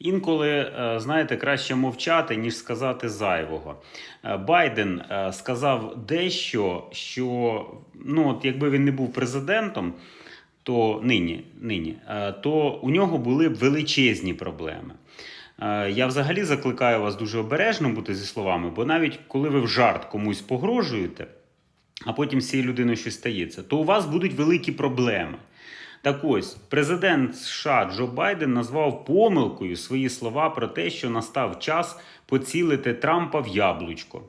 Інколи, е, знаєте, краще мовчати, ніж сказати зайвого. Е, Байден е, сказав дещо, що ну, от якби він не був президентом, то нині, нині, то у нього були б величезні проблеми. Я взагалі закликаю вас дуже обережно бути зі словами, бо навіть коли ви в жарт комусь погрожуєте, а потім з цією людиною щось стається, то у вас будуть великі проблеми. Так ось, президент США Джо Байден назвав помилкою свої слова про те, що настав час поцілити Трампа в яблучко,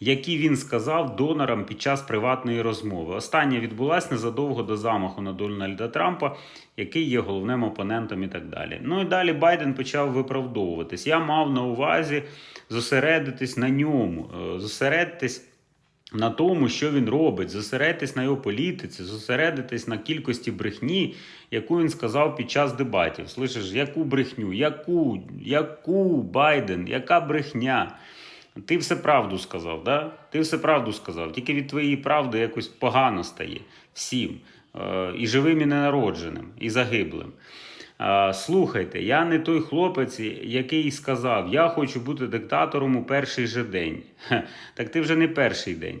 які він сказав донорам під час приватної розмови. Остання відбулася незадовго до замаху на Дональда Трампа, який є головним опонентом і так далі. Ну і далі Байден почав виправдовуватись. Я мав на увазі зосередитись на ньому, е, зосередитись на тому, що він робить, зосередитись на його політиці, зосередитись на кількості брехні, яку він сказав під час дебатів. Слышиш, яку брехню? Яку? Яку Байден? Яка брехня? Ти все правду сказав, да? Ти все правду сказав. Тільки від твоєї правди якось погано стає всім. Е, І живим, і ненародженим, і загиблим. Слухайте, я не той хлопець, який сказав, я хочу бути диктатором у перший же день. Так ти вже не перший день.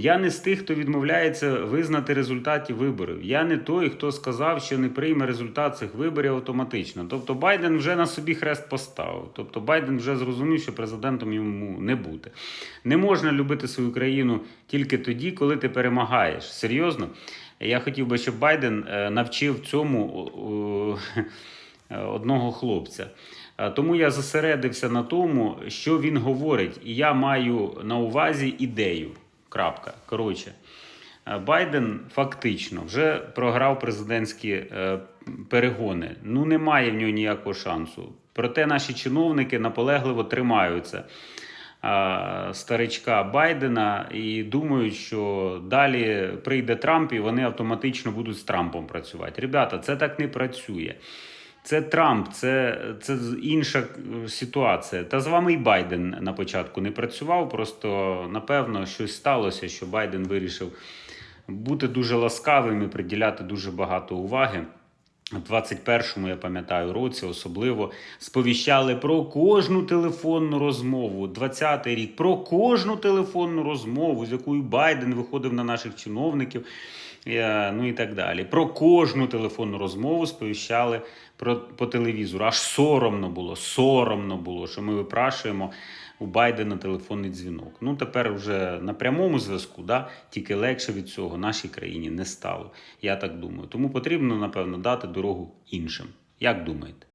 Я не з тих, хто відмовляється визнати результати виборів. Я не той, хто сказав, що не прийме результат цих виборів автоматично. Тобто Байден вже на собі хрест поставив. Тобто Байден вже зрозумів, що президентом йому не бути. Не можна любити свою країну тільки тоді, коли ти перемагаєш. Серйозно. Я хотів би, щоб Байден е, навчив цьому е, одного хлопця. Е, Тому я зосередився на тому, що він говорить, і я маю на увазі ідею. Крапка. Коротше, Байден фактично вже програв президентські перегони. Ну, немає в нього ніякого шансу. Проте наші чиновники наполегливо тримаються старичка Байдена і думають, що далі прийде Трамп і вони автоматично будуть з Трампом працювати. Ребята, це так не працює. Це Трамп, це, це інша е, ситуація. Та з вами і Байден на початку не працював. Просто напевно щось сталося, що Байден вирішив бути дуже ласкавим і приділяти дуже багато уваги. В 21-му, я пам'ятаю, році особливо сповіщали про кожну телефонну розмову. 20-й рік про кожну телефонну розмову, з якою Байден виходив на наших чиновників, е, ну і так далі. Про кожну телефонну розмову сповіщали про, по телевізору. Аж соромно було, соромно було, що ми випрашуємо у Байдена телефонний дзвінок. Ну тепер вже на прямому зв'язку, да, тільки легше від цього нашій країні не стало. Я так думаю. Тому потрібно, напевно, дати дорогу іншим. Як думаєте?